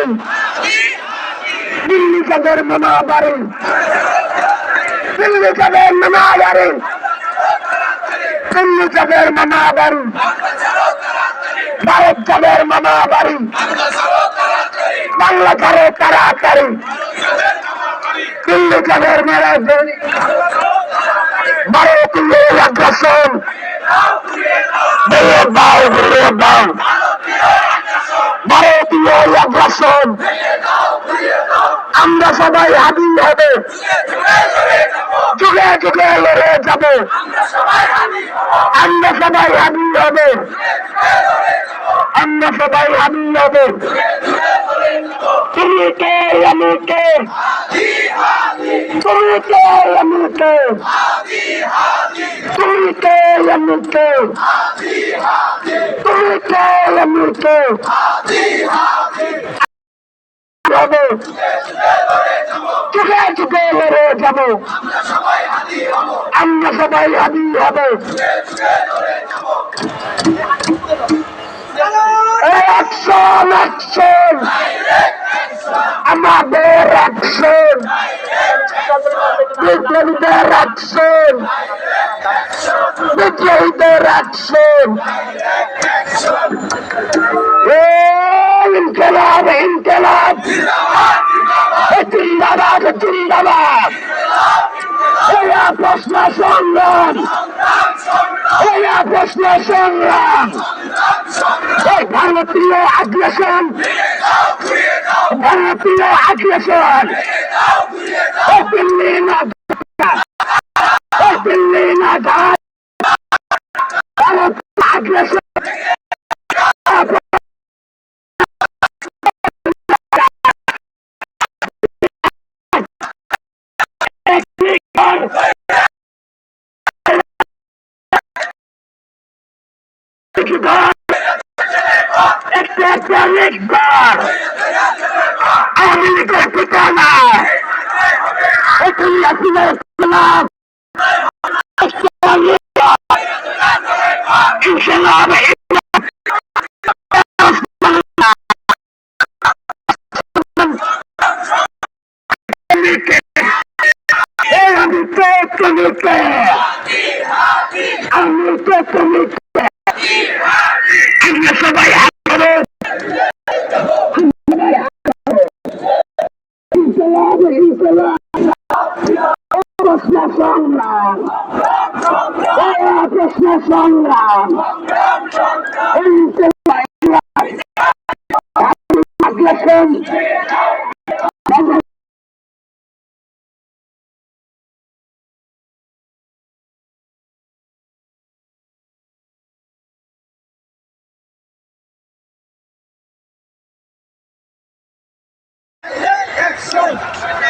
বাড়ি দিল্লি যাদের মামা বাড়ি? দিল্লি যাদের মামা বাড়ি? দিল্লি যাদের মামা বাড়ি? ভারত যাদের মামা বাড়ি? বাংলা ছাড়ে তাড়াতাড়ি? দিল্লি যাদের মারা বাড়ি? ভারতীয় আগ্রাসন। ঘুরিয়ে দাও দাও ভারতীয় আগ্রাসন আমরা সবাই হাবিল হবে। যুগে যুগে লড়ে যাব। আমরা সবাই হাবিল হবে। আমরা সবাই হাবিল হবে। তুমি কে আমি কে তুমি কে আমি কে তুমি কে আমি কে তুমি কে আমি কে হবে যুগে যুগে লড়ে যাব আমরা সবাই হাবি হবে অ্যাকশন অ্যাকশন আমাদের অ্যাকশন বিপ্লবীদের অ্যাকশন বিপ্লবীদের অ্যাকশন ইনকলাব ইনকলাব জিন্দাবাদ জিন্দাবাদ এরা প্রশ্ন সংগ্রাম এরা প্রশ্ন সংগ্রাম ভারতীয় আগ্রাসন ভারতীয় আগ্রাসন ও দিল্লি না ও দিল্লি না ভারত আগ্রাসন একটা একটা অনেকবার আওয়ামী লীগের ঠিকানা এটি আসিলের খেলাফ ইনশাল্লাহ আমি তো তুমি আমি তো তুমি প্রশ্ন সংগ্রাম প্রশ্ন সংগ্রাম Let's go!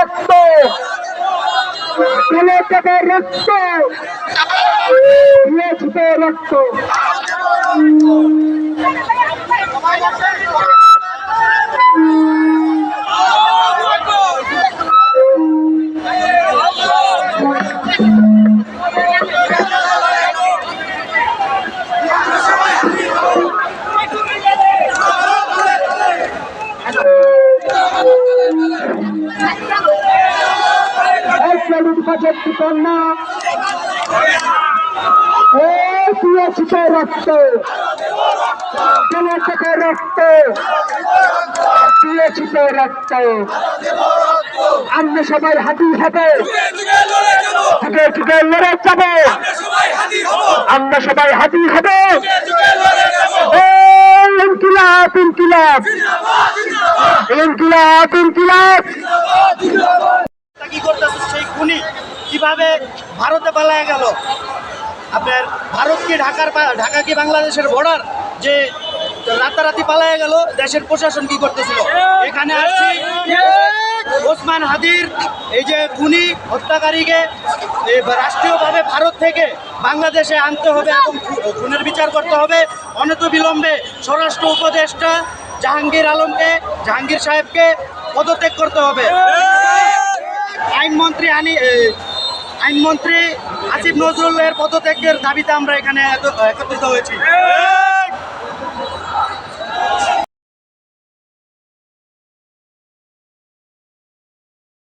রক্ত। তুলে থেকে রক্ত? রক্ত। শহীদ বাজেট কন্যা ও দিয়েছিত রক্ত। দিয়েছিত রক্ত। দিয়েছিত রক্ত। আমরা সবাই হাতি হবে। যুগে যুগে লড়ে যাব। আমরা সবাই হাতি হবে। ইনকিলাব ইনকিলাব। ইনকিলাব ইনকিলাব। কি করতেছে সেই খুনি কীভাবে ভারতে পালায় গেল? আপনার ভারত কি ঢাকার ঢাকা কি বাংলাদেশের বর্ডার যে রাতারাতি পালায় গেল, দেশের প্রশাসন কি করতেছিল? এখানে আসছি। ওসমান হাদির, এই যে খুনি হত্যাকারীকে রাষ্ট্রীয়ভাবে ভারত থেকে বাংলাদেশে আনতে হবে এবং খুনের বিচার করতে হবে। অনত বিলম্বে স্বরাষ্ট্র উপদেষ্টা জাহাঙ্গীর আলমকে, জাহাঙ্গীর সাহেবকে পদত্যাগ করতে হবে। আইনমন্ত্রী আনি আইনমন্ত্রী আসিফ নজরুলের পদত্যাগের দাবিতে আমরা এখানে একত্রিত হয়েছি।